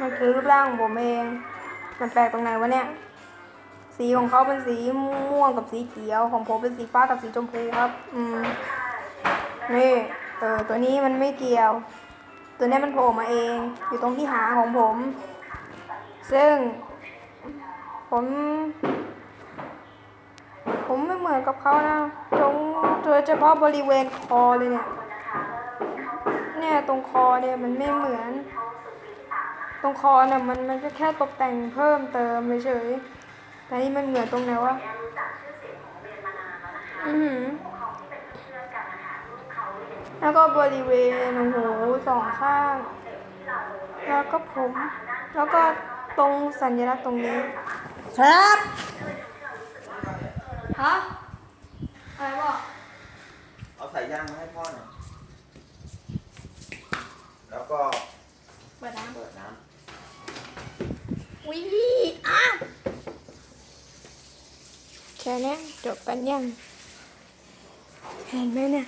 มันคือรูปร่างของผมเอง มันแปลกตรงไหนวะเนี่ย สีของเขาเป็นสีม่วงกับสีเขียว ของผมเป็นสีฟ้ากับสีชมพูครับ อืม นี่ เออ ตัวนี้มันไม่เกี่ยว ตัวนี้มันโผล่มาเอง อยู่ตรงที่หางของผม ซึ่ง ผม ผมไม่เหมือนกับเขานะ ตรงโดยเฉพาะบริเวณคอเลยเนี่ย เนี่ยตรงคอเนี่ยมันไม่เหมือน ตรงคอเนี่ยมันมันก็แค่ตกแต่งเพิ่มเติมเฉยๆแต่นี่มันเหมือนตรงไหนวะอือหือแล้วก็บริเวณหูสองข้าง แล้วก็ผม แล้วก็ตรงสัญลักษณ์ตรงนี้ครับฮะอะไรวะเอาสายยางมาให้พ่อหน่อยแล้วก็ เปิดน้ำ เปิดน้ วิอะ แค่นี้จบกันยัง เห็นไหมเนี่ย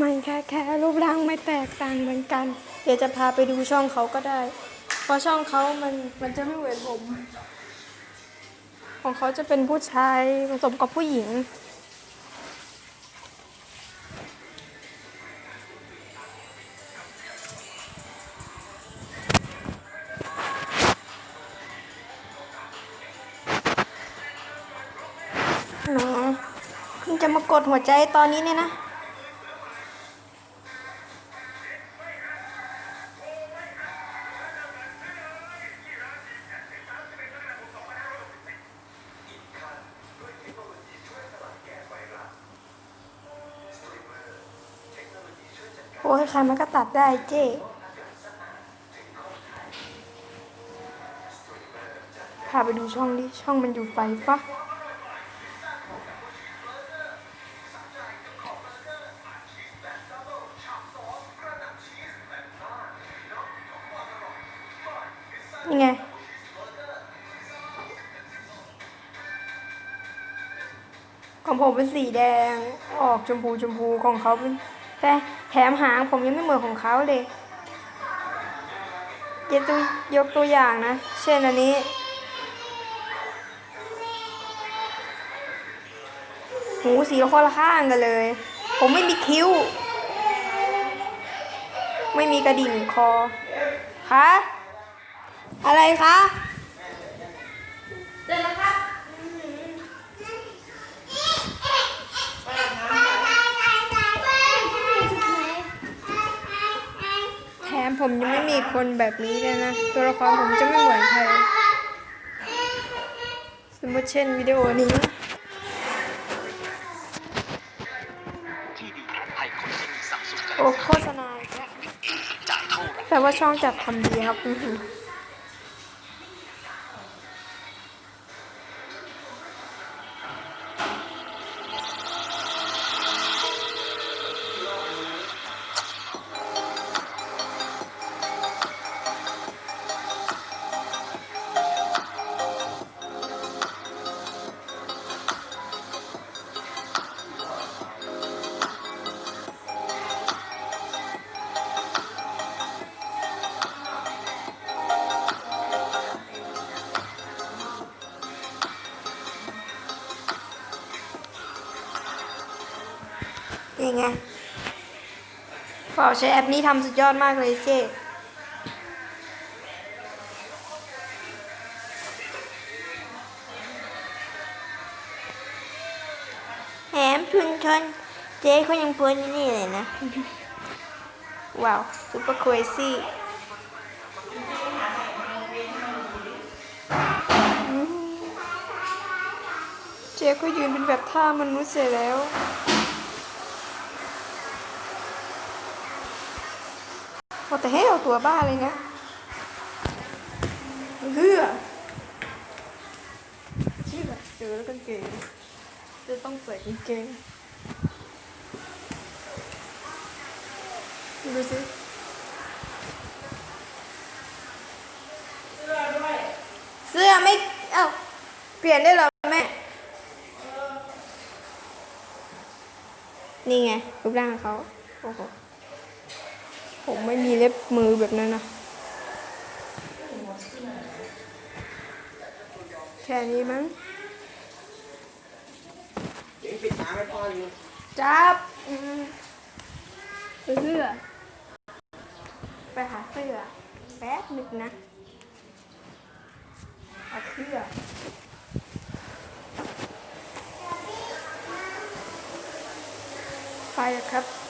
มันแค่แค่รูปร่างไม่แตกต่างเหมือนกัน เดี๋ยวจะพาไปดูช่องเขาก็ได้ เพราะช่องเขามันมันจะไม่เหมือนผม ของเขาจะเป็นผู้ชายผสมกับผู้หญิง จะมากดหัวใจตอนนี้เนี่ยนะ โอ้ยใครมันก็ตัดได้เจ๊พาไปดูช่องดิช่องมันอยู่ไฟฟ้า ไงของผมเป็นสีแดงออกชมพูชมพูของเขาเป็นแต่แถมหางผมยังไม่เหมือนของเขาเลยยกตัวยกตัวอย่างนะ เช่นอันนี้ หูสีละคนละข้างกันเลย ผมไม่มีคิ้ว ไม่มีกระดิ่งคอคะ อะไรคะเดินแล้วครับแถมผมยังไม่มีคนแบบนี้เลยนะ ตัวละครผมจะไม่เหมือนใคร สมมติเช่นวิดีโอนี้ที่ดีของไทยคนที่มีซัมซุงโอ้โฆษณาอีกแล้วจ่ายเท่าไหร่แต่ว่าช่องจัดทำดีครับ นี่ไงพอใช้แอปนี้ทำสุดยอดมากเลยเจ๊แถมชุนชนเจ๊เขายังพูดนี่เลยนะ ว้าวซุปเปอร์ครซี่เจ๊ก็ยืนเป็นแบบท่ามนุษย์เสร็จแล้ว โอ้แต่ให้เอาตัวบ้าเลยนะเฮือชื่อเจอแล้วกางเกงจะต้องใส่กางเกงดูสิเสื้อไม่ เอ้า เปลี่ยนได้หรอแม่ นี่ไงรูปร่างเขาโอ้โห ผมไม่มีเล็บมือแบบนั้นนะ แค่นี้มั้งปิดน้ำให้พ่ออยู่จับเสื้อไปหาเสื้อแป๊บหนึงนะเอาเสื้อไปครับ